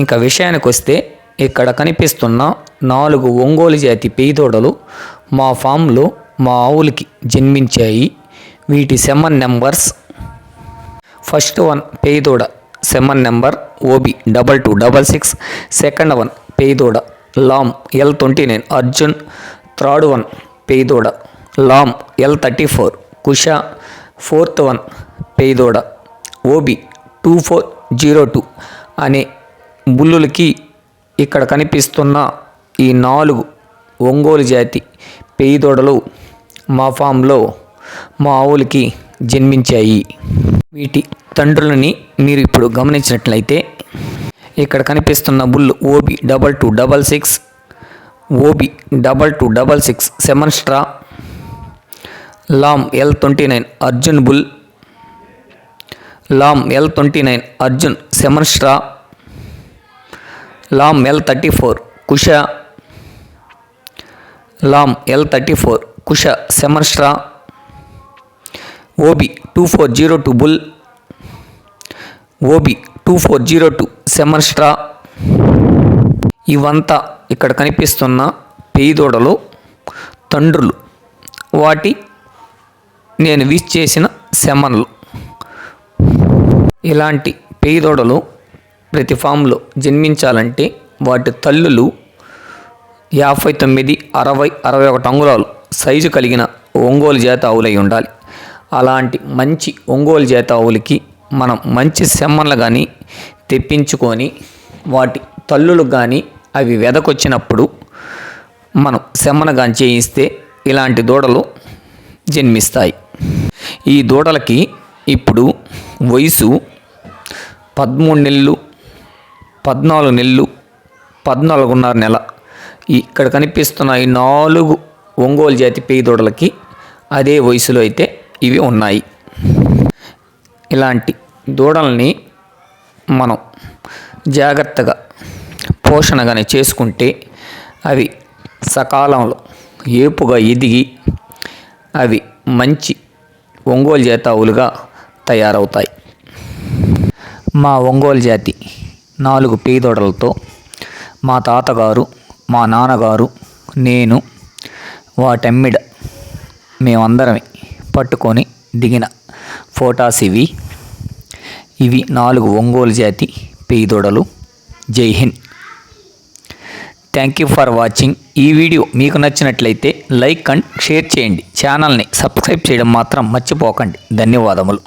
ఇంకా విషయానికి వస్తే ఇక్కడ కనిపిస్తున్న నాలుగు ఒంగోలు జాతి పేదోడలు మా ఫామ్లో మా ఆవులకి జన్మించాయి. వీటి semen numbers first one పేదోడ semen number OB double two double six. Second one పేదోడ Lam L twenty nine Arjun. Third one పేదోడ Lam L thirty four Kusha. Fourth one పేదోడ OB two four zero two అనే బుల్లులకి ఇక్కడ కనిపిస్తున్న ఈ నాలుగు ఒంగోలు జాతి పేదోడలు మా ఫామ్లో మా ఆవులకి జన్మించాయి. వీటి తండ్రులని మీరు ఇప్పుడు గమనించినట్లయితే ఇక్కడ కనిపిస్తున్న bull OB double two double six OB double two double six semen straw Lam L twenty nine Arjun bull Lam L twenty nine Arjun semen straw Lam L thirty four Kusha. Lam L thirty four Kusha semen straw. OB two four zero two bull. OB two four zero two semen straw. ఇవంతా ఇక్కడ కనిపిస్తున్న పేదోడలు తండ్రులు. వాటి నేను wish చేసిన సెమన్లు. ఇలాంటి పేదోడలు ప్రతి ఫామ్లో జన్మించాలంటే వాటి తల్లులు యాభై తొమ్మిది అరవై అరవై ఒకటి అంగుళాలు సైజు కలిగిన ఒంగోలు జాత ఆవులై ఉండాలి. అలాంటి మంచి ఒంగోలు జాత ఆవులకి మనం మంచి సెమ్మన్లు కానీ తెప్పించుకొని వాటి తల్లులు కానీ అవి వెదకొచ్చినప్పుడు మనం సెమ్మన కానీ చేయిస్తే ఇలాంటి దూడలు జన్మిస్తాయి. ఈ దూడలకి ఇప్పుడు వయసు పదమూడు నెలలు పద్నాలుగు నెలలు పద్నాలుగున్నర నెల. ఇక్కడ కనిపిస్తున్న ఈ నాలుగు ఒంగోలు జాతి పేదోడలకి దూడలకి అదే వయసులో అయితే ఇవి ఉన్నాయి. ఇలాంటి దూడల్ని మనం జాగ్రత్తగా పోషణగానే చేసుకుంటే అవి సకాలంలో ఏపుగా ఎదిగి అవి మంచి ఒంగోలు జాతి ఆవులుగా తయారవుతాయి. మా ఒంగోలు జాతి నాలుగు పేదోడలతో మా తాతగారు మా నాన్నగారు నేను వాటమ్మిడ మేమందరమే పట్టుకొని దిగిన ఫోటాస్ ఇవి. ఇవి నాలుగు ఒంగోలు జాతి పేదోడలు. Jai Hind. Thank you for watching. ఈ వీడియో మీకు నచ్చినట్లయితే లైక్ అండ్ షేర్ చేయండి. ఛానల్ని సబ్స్క్రైబ్ చేయడం మాత్రం మర్చిపోకండి. ధన్యవాదములు.